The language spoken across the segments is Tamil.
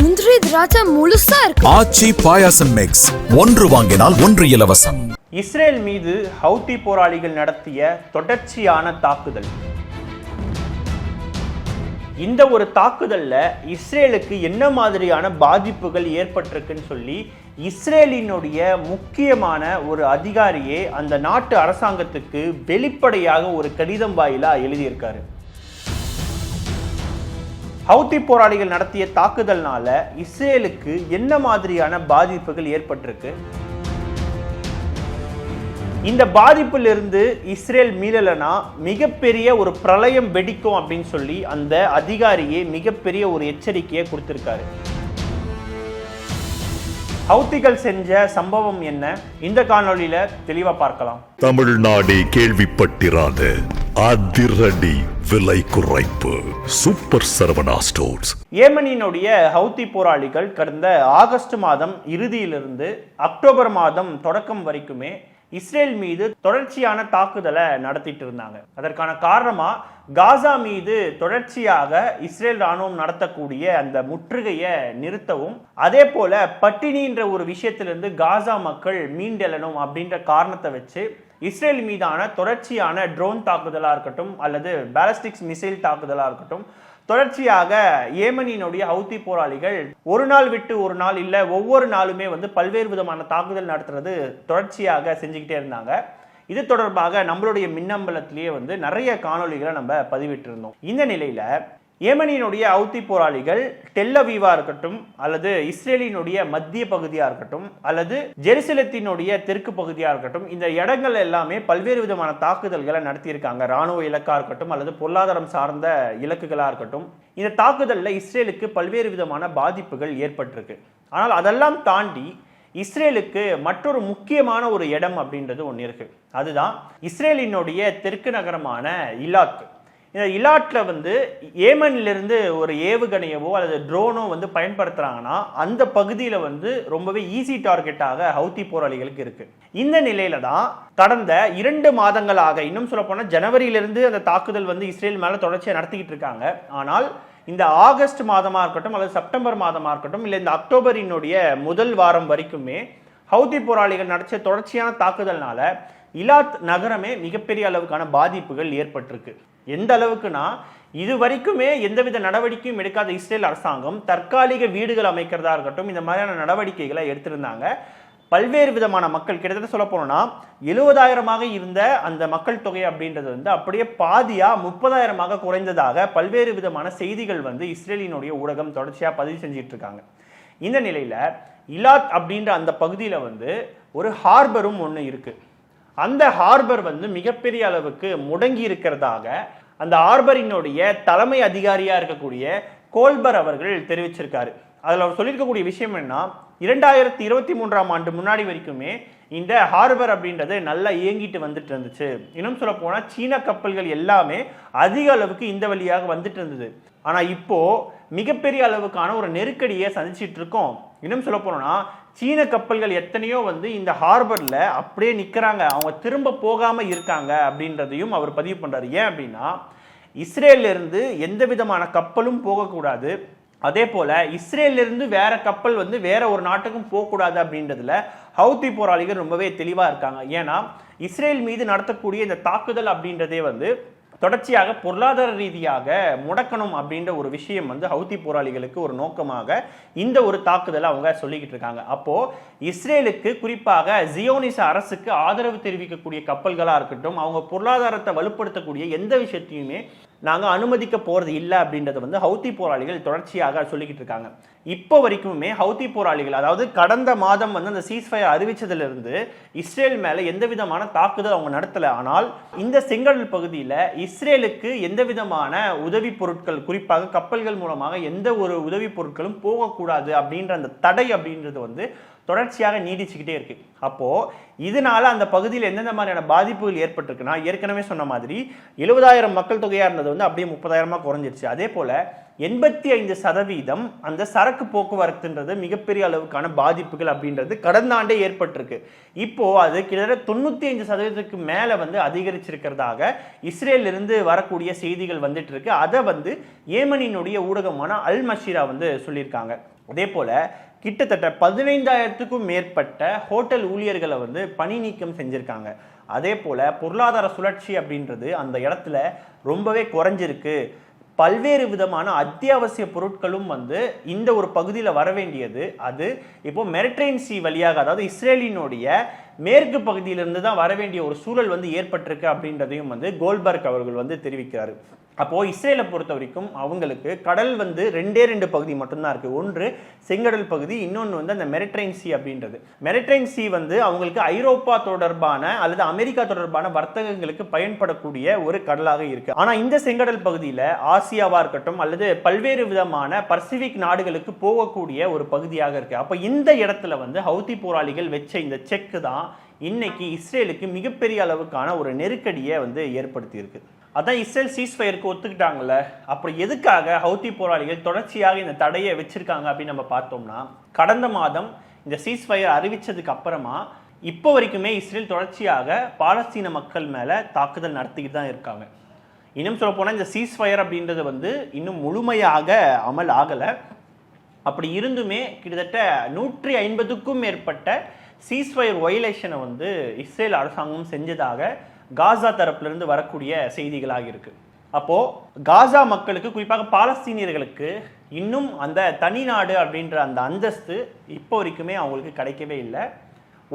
முந்திரி திராட்சை முழுசா இருக்கு. ஆச்சி பாயாசம் மிக்ஸ் ஒன்று வாங்கினால் ஒன்று இலவசம். இஸ்ரேல் மீது ஹவுத்தி போராளிகள் நடத்திய தொடர்ச்சியான தாக்குதல். இந்த ஒரு தாக்குதல்ல இஸ்ரேலுக்கு என்ன மாதிரியான பாதிப்புகள் ஏற்பட்டிருக்குன்னு சொல்லி இஸ்ரேலினுடைய முக்கியமான ஒரு அதிகாரியே அந்த நாட்டு அரசாங்கத்துக்கு வெளிப்படையாக ஒரு கடிதம் வாயிலா எழுதியிருக்காரு. ஹவுத்தி போராளிகள் நடத்திய தாக்குதல்னால இஸ்ரேலுக்கு என்ன மாதிரியான பாதிப்புகள் ஏற்பட்டிருக்கு? இந்த பாதிப்பிலிருந்து இஸ்ரேல் மீளலைனா மிகப்பெரிய ஒரு பிரளயம் வெடிக்கும் அப்படின்னு சொல்லி அந்த அதிகாரியே மிகப்பெரிய ஒரு எச்சரிக்கையை கொடுத்திருக்காரு. ஹவுத்திகள் செஞ்ச சம்பவம் என்ன? இந்த காணொலியில தெளிவா பார்க்கலாம். தமிழ்நாடு கேள்விப்பட்டிராத அதிரடி விலை குறைப்பு. Super Saravana stores. ஏமனினுடைய ஹவுத்தி போராளிகள் கடந்த ஆகஸ்ட் மாதம் இறுதியிலிருந்து அக்டோபர் மாதம் தொடக்கம் வரைக்குமே இஸ்ரேல் மீது தொடர்ச்சியான தாக்குதலை நடத்திட்டு இருந்தாங்க. அதற்கான காரணமா காசா மீது தொடர்ச்சியாக இஸ்ரேல் ராணுவம் நடத்தக்கூடிய அந்த முற்றுகையை நிறுத்தவும் அதே போல பட்டினின்ற ஒரு விஷயத்திலிருந்து காசா மக்கள் மீண்டெழணும் அப்படின்ற காரணத்தை வச்சு இஸ்ரேல் மீதான தொடர்ச்சியான ட்ரோன் தாக்குதலாக இருக்கட்டும் அல்லது பேலஸ்டிக்ஸ் மிசைல் தாக்குதலாக இருக்கட்டும் தொடர்ச்சியாக ஏமனினுடைய ஹவுத்தி போராளிகள் ஒரு நாள் விட்டு ஒரு நாள் இல்லை ஒவ்வொரு நாளுமே வந்து பல்வேறு விதமான தாக்குதல் நடத்துறது தொடர்ச்சியாக செஞ்சுக்கிட்டே இருந்தாங்க. இது தொடர்பாக நம்மளுடைய மின்னம்பலத்திலேயே வந்து நிறைய காணொளிகளை நம்ம பதிவிட்டிருந்தோம். இந்த நிலையில ஏமனியினுடைய அவுத்தி போராளிகள் டெல்லவீவா இருக்கட்டும் அல்லது இஸ்ரேலினுடைய மத்திய பகுதியா இருக்கட்டும் அல்லது ஜெருசலத்தினுடைய தெற்கு பகுதியா இருக்கட்டும் இந்த இடங்கள் எல்லாமே பல்வேறு விதமான தாக்குதல்களை நடத்தியிருக்காங்க. ராணுவ இலக்கா இருக்கட்டும் அல்லது பொருளாதாரம் சார்ந்த இலக்குகளா இருக்கட்டும். இந்த தாக்குதலில் இஸ்ரேலுக்கு பல்வேறு விதமான பாதிப்புகள் ஏற்பட்டிருக்கு. ஆனால் அதெல்லாம் தாண்டி இஸ்ரேலுக்கு மற்றொரு முக்கியமான ஒரு இடம் அப்படின்றது ஒன்று இருக்கு. அதுதான் இஸ்ரேலினுடைய தெற்கு நகரமான இலாக். இந்த இலாட்டில் வந்து ஏமன்லேருந்து ஒரு ஏவுகணையவோ அல்லது ட்ரோனோ வந்து பயன்படுத்துகிறாங்கன்னா அந்த பகுதியில் வந்து ரொம்பவே ஈஸி டார்கெட்டாக ஹவுத்தி போராளிகளுக்கு இருக்குது இந்த நிலையில தான் கடந்த இரண்டு மாதங்களாக இன்னும் சொல்லப்போனால் ஜனவரியிலிருந்து அந்த தாக்குதல் வந்து இஸ்ரேல் மேலே தொடர்ச்சியாக நடத்திக்கிட்டு இருக்காங்க. ஆனால் இந்த ஆகஸ்ட் மாதமாக இருக்கட்டும் அல்லது செப்டம்பர் மாதமாக இருக்கட்டும் இல்லை இந்த அக்டோபரினுடைய முதல் வாரம் வரைக்குமே ஹவுதி போராளிகள் நடத்திய தொடர்ச்சியான தாக்குதல்னால இலாத் நகரமே மிகப்பெரிய அளவுக்கான பாதிப்புகள் ஏற்பட்டிருக்கு. எந்த அளவுக்குன்னா இது வரைக்குமே எந்தவித நடவடிக்கையும் எடுக்காத இஸ்ரேல் அரசாங்கம் தற்காலிக வீடுகள் அமைக்கிறதா இருக்கட்டும் இந்த மாதிரியான நடவடிக்கைகளை எடுத்திருந்தாங்க. பல்வேறு விதமான மக்கள் கிட்டத்தட்ட சொல்ல போனோம்னா எழுபதாயிரமாக இருந்த அந்த மக்கள் தொகை அப்படின்றது வந்து அப்படியே பாதியா முப்பதாயிரமாக குறைந்ததாக பல்வேறு விதமான செய்திகள் வந்து இஸ்ரேலினுடைய ஊடகம் தொடர்ச்சியாக பதிவு செஞ்சிட்டு இருக்காங்க. இந்த நிலையில இலாத் அப்படின்ற அந்த பகுதியில் வந்து ஒரு ஹார்பரும் ஒன்று இருக்குது அந்த ஹார்பர் வந்து மிகப்பெரிய அளவுக்கு முடங்கி இருக்கிறதாக அந்த ஹார்பரினுடைய தலைமை அதிகாரியா இருக்கக்கூடிய கோல்பர் அவர்கள் தெரிவிச்சிருக்காரு. அதில் அவர் சொல்லியிருக்கக்கூடிய விஷயம் என்ன இரண்டாயிரத்தி இருபத்தி மூன்றாம் ஆண்டு முன்னாடி வரைக்குமே இந்த ஹார்பர் அப்படின்றது நல்லா இயங்கிட்டு வந்துட்டு இருந்துச்சு. இன்னும் சொல்ல போனால் சீன கப்பல்கள் எல்லாமே அதிக அளவுக்கு இந்த வழியாக வந்துட்டு இருந்தது. ஆனால் இப்போ மிகப்பெரிய அளவுக்கான ஒரு நெருக்கடியை சந்திச்சிட்டு இருக்கோம். இன்னும் சொல்ல போனோம்னா சீன கப்பல்கள் எத்தனையோ வந்து இந்த ஹார்பரில் அப்படியே நிற்கிறாங்க அவங்க திரும்ப போகாமல் இருக்காங்க அப்படின்றதையும் அவர் பதிவு பண்ணுறார் ஏன் அப்படின்னா இஸ்ரேல்ல இருந்து எந்த விதமான கப்பலும் போகக்கூடாது. அதே போல இஸ்ரேல்லேருந்து வேற கப்பல் வந்து வேற ஒரு நாட்டுக்கும் போகக்கூடாது அப்படின்றதுல ஹவுத்தி போராளிகள் ரொம்பவே தெளிவாக இருக்காங்க. ஏன்னா இஸ்ரேல் மீது நடத்தக்கூடிய இந்த தாக்குதல் அப்படின்றதே வந்து தொடர்ச்சியாக பொருளாதார ரீதியாக முடக்கணும் அப்படின்ற ஒரு விஷயம் வந்து ஹவுதி போராளிகளுக்கு ஒரு நோக்கமாக இந்த ஒரு தாக்குதலை அவங்க சொல்லிக்கிட்டு இருக்காங்க. அப்போ இஸ்ரேலுக்கு குறிப்பாக ஜியோனிச அரசுக்கு ஆதரவு தெரிவிக்கக்கூடிய கப்பல்களாக இருக்கட்டும் அவங்க பொருளாதாரத்தை வலுப்படுத்தக்கூடிய எந்த விஷயத்தையுமே நாங்கள் அனுமதிக்க போகிறது இல்லை அப்படின்றத வந்து ஹவுத்தி போராளிகள் தொடர்ச்சியாக சொல்லிக்கிட்டு இருக்காங்க. இப்போ வரைக்குமே ஹவுத்தி போராளிகள் அதாவது கடந்த மாதம் வந்து அந்த சீஸ்ஃபயர் அறிவித்ததுலேருந்து இஸ்ரேல் மேலே எந்த விதமான தாக்குதல் அவங்க நடத்தலை. ஆனால் இந்த செங்கடல் பகுதியில் இஸ்ரேலுக்கு எந்த விதமான உதவி பொருட்கள் குறிப்பாக கப்பல்கள் மூலமாக எந்த ஒரு உதவி பொருட்களும் போகக்கூடாது அப்படின்ற அந்த தடை அப்படின்றது வந்து தொடர்ச்சியாக நீடிச்சுக்கிட்டே இருக்கு. அப்போ இதனால அந்த பகுதியில் எந்தெந்த மாதிரியான பாதிப்புகள் ஏற்பட்டிருக்குன்னா ஏற்கனவே சொன்ன மாதிரி எழுபதாயிரம் மக்கள் தொகையா இருந்தது வந்து அப்படியே முப்பதாயிரமா குறைஞ்சிருச்சு. அதே போல எண்பத்தி ஐந்து சதவீதம் அந்த சரக்கு போக்குவரத்துன்றது மிகப்பெரிய அளவுக்கான பாதிப்புகள் அப்படின்றது கடந்த ஆண்டே ஏற்பட்டிருக்கு. இப்போ அது கிட்டத்தட்ட தொண்ணூத்தி ஐந்து சதவீதத்துக்கு மேல வந்து அதிகரிச்சிருக்கிறதாக இஸ்ரேல்ல இருந்து வரக்கூடிய செய்திகள் வந்துட்டு இருக்கு அதை வந்து ஏமனினுடைய ஊடகமான அல் மஷீரா வந்து சொல்லியிருக்காங்க. அதே போல கிட்டத்தட்ட பதினைந்தாயிரத்துக்கும் மேற்பட்ட ஹோட்டல் ஊழியர்களை வந்து பணி நீக்கம் செஞ்சுருக்காங்க. அதே போல் பொருளாதார சுழற்சி அப்படின்றது அந்த இடத்துல ரொம்பவே குறைஞ்சிருக்கு. பல்வேறு விதமான அத்தியாவசிய பொருட்களும் வந்து இந்த ஒரு பகுதியில் வர வேண்டியது. அது இப்போ மெரிட்ரைன் சி வழியாக அதாவது இஸ்ரேலினுடைய மேற்கு பகுதியிலிருந்து தான் வர வேண்டிய ஒரு சூழல் வந்து ஏற்பட்டிருக்கு அப்படின்றதையும் வந்து கோல்பர்க் அவர்கள் வந்து தெரிவிக்கிறார். அப்போ இஸ்ரேலை பொறுத்த வரைக்கும் அவங்களுக்கு கடல் வந்து ரெண்டே ரெண்டு பகுதி மட்டும்தான் இருக்கு. ஒன்று செங்கடல் பகுதி இன்னொன்று வந்து அந்த மெரிட்ரைன் சி அப்படின்றது. மெரிட்ரைன் சி வந்து அவங்களுக்கு ஐரோப்பா தொடர்பான அல்லது அமெரிக்கா தொடர்பான வர்த்தகங்களுக்கு பயன்படக்கூடிய ஒரு கடலாக இருக்கு. ஆனா இந்த செங்கடல் பகுதியில ஆசியாவா இருக்கட்டும் அல்லது பல்வேறு விதமான பசிபிக் நாடுகளுக்கு போகக்கூடிய ஒரு பகுதியாக இருக்கு. அப்ப இந்த இடத்துல வந்து ஹவுதி போராளிகள் வச்ச இந்த செக்கு தான் இன்னைக்கு இஸ்ரேலுக்கு மிகப்பெரிய அளவுக்கான ஒரு நெருக்கடியை வந்து ஏற்படுத்தியிருக்கு. அதான் இஸ்ரேல் சீஸ்ஃபயருக்கு ஒத்துக்கிட்டாங்கல்ல. அப்புறம் எதுக்காக ஹவுதி போராளிகள் தொடர்ச்சியாக இந்த தடையை வச்சிருக்காங்க அப்படின்னு நம்ம பார்த்தோம்னா கடந்த மாதம் இந்த சீஸ்ஃபயர் அறிவிச்சதுக்கு அப்புறமா இப்போ வரைக்குமே இஸ்ரேல் தொடர்ச்சியாக பாலஸ்தீன மக்கள் மேலே தாக்குதல் நடத்திக்கிட்டு தான் இருக்காங்க. இன்னும் சொல்ல போனால் இந்த சீஸ்ஃபயர் அப்படின்றது வந்து இன்னும் முழுமையாக அமல் ஆகலை. அப்படி இருந்துமே கிட்டத்தட்ட நூற்றி ஐம்பதுக்கும் மேற்பட்ட சீஸ்ஃபயர் வயலேஷனை வந்து இஸ்ரேல் அரசாங்கம் செஞ்சதாக காசா தரப்பிலிருந்து வரக்கூடிய செய்திகளாக இருக்கு. அப்போ காசா மக்களுக்கு குறிப்பாக பாலஸ்தீனியர்களுக்கு இன்னும் அந்த தனி நாடு அப்படின்ற அந்த அந்தஸ்து இப்போ வரைக்குமே அவங்களுக்கு கிடைக்கவே இல்லை.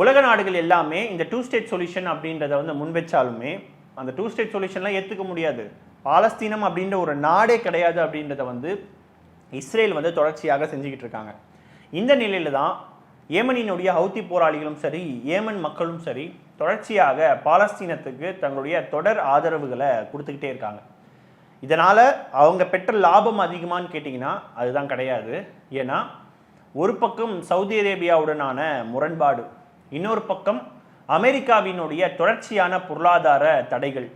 உலக நாடுகள் எல்லாமே இந்த டூ ஸ்டேட் சொல்யூஷன் அப்படின்றத வந்து முன்வச்சாலுமே அந்த டூ ஸ்டேட் சொல்யூஷன்லாம் ஏற்றுக்க முடியாது. பாலஸ்தீனம் அப்படின்ற ஒரு நாடே கிடையாது அப்படின்றத வந்து இஸ்ரேல் வந்து தொடர்ச்சியாக செஞ்சுக்கிட்டு இருக்காங்க. இந்த நிலையில தான் ஏமனினுடைய ஹவுத்தி போராளிகளும் சரி ஏமன் மக்களும் சரி தொடர்ச்சியாக பாலஸ்தீனத்துக்கு தங்களுடைய தொடர் ஆதரவுகளை கொடுத்துக்கிட்டே இருக்காங்க. இதனால் அவங்க பெற்ற லாபம் அதிகமான்னு கேட்டிங்கன்னா அதுதான் கிடையாது. ஏன்னா ஒரு பக்கம் சவுதி அரேபியாவுடனான முரண்பாடு இன்னொரு பக்கம் அமெரிக்காவினுடைய தொடர்ச்சியான பொருளாதார தடைகள்.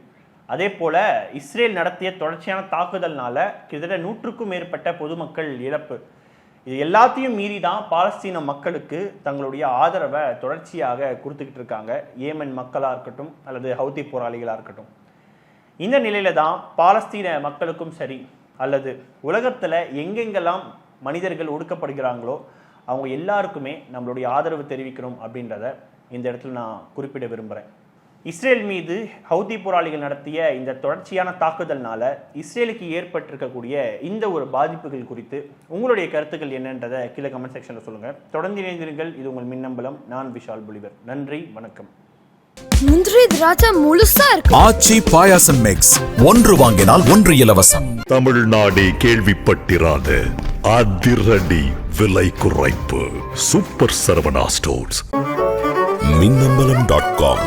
அதே போல் இஸ்ரேல் நடத்திய தொடர்ச்சியான தாக்குதல்னால கிட்டத்தட்ட நூற்றுக்கும் மேற்பட்ட பொதுமக்கள் இழப்பு. இது எல்லாத்தையும் மீறி தான் பாலஸ்தீன மக்களுக்கு தங்களுடைய ஆதரவை தொடர்ச்சியாக கொடுத்துக்கிட்டு இருக்காங்க. ஏமன் மக்களாக இருக்கட்டும் அல்லது ஹவுதி போராளிகளாக இருக்கட்டும். இந்த நிலையில தான் பாலஸ்தீன மக்களுக்கும் சரி அல்லது உலகத்தில் எங்கெங்கெல்லாம் மனிதர்கள் ஒடுக்கப்படுகிறாங்களோ அவங்க எல்லாருக்குமே நம்மளுடைய ஆதரவு தெரிவிக்கிறோம் அப்படின்றத இந்த இடத்துல நான் குறிப்பிட விரும்புகிறேன் இஸ்ரேல் மீது ஹவுதி போராளிகள் நடத்திய இந்த தொடர்ச்சியான தாக்குதல்னால இஸ்ரேலுக்கு ஏற்பட்டிருக்கக்கூடிய இந்த ஒரு பாதிப்புகள் குறித்து உங்களுடைய கருத்துக்கள் என்னன்றதை கீழே கமெண்ட் செக்ஷனில் சொல்லுங்கள் தொடர்ந்து இணைந்திருங்கள். இது உங்கள் மின்னம்பலம். நான் விஷால் புலிவர். நன்றி. வணக்கம். முந்திரி திராட்சை முழுசா இருக்கு. ஆச்சி பாயாசம் மிக்ஸ் ஒன்று வாங்கினால் ஒன்று இலவசம். தமிழ்நாடே கேள்விப்பட்டிராத அதிரடி விலை குறைப்பு. Super Saravana stores Minnambalam dot com